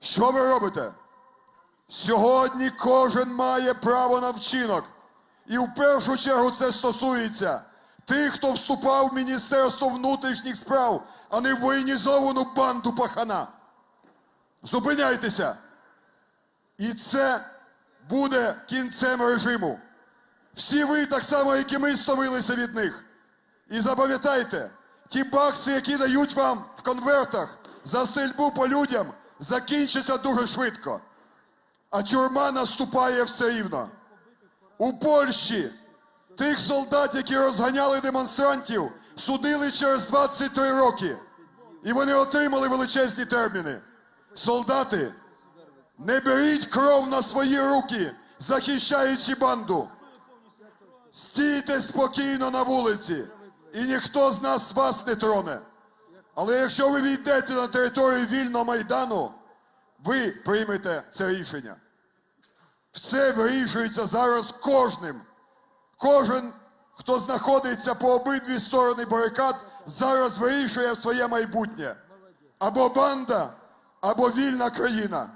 Що ви робите? Сьогодні кожен має право на вчинок. І в першу чергу це стосується тих, хто вступав в Міністерство внутрішніх справ, а не в воєнізовану банду пахана. Зупиняйтеся. І це буде кінцем режиму. Всі ви так само, як і ми, стомилися від них. І запам'ятайте, ті бакси, які дають вам в конвертах за стрільбу по людям, закінчаться дуже швидко. А тюрма наступає все рівно. У Польщі тих солдат, які розганяли демонстрантів, судили через 23 роки. І вони отримали величезні терміни. Солдати, не беріть кров на свої руки, захищаючи банду. Стійте спокійно на вулиці, і ніхто з нас вас не троне. Але якщо ви війдете на територію вільного майдану, ви приймете це рішення. Все вирішується зараз кожним. Кожен, хто знаходиться по обидві сторони барикад, зараз вирішує своє майбутнє. Або банда, або вільна країна.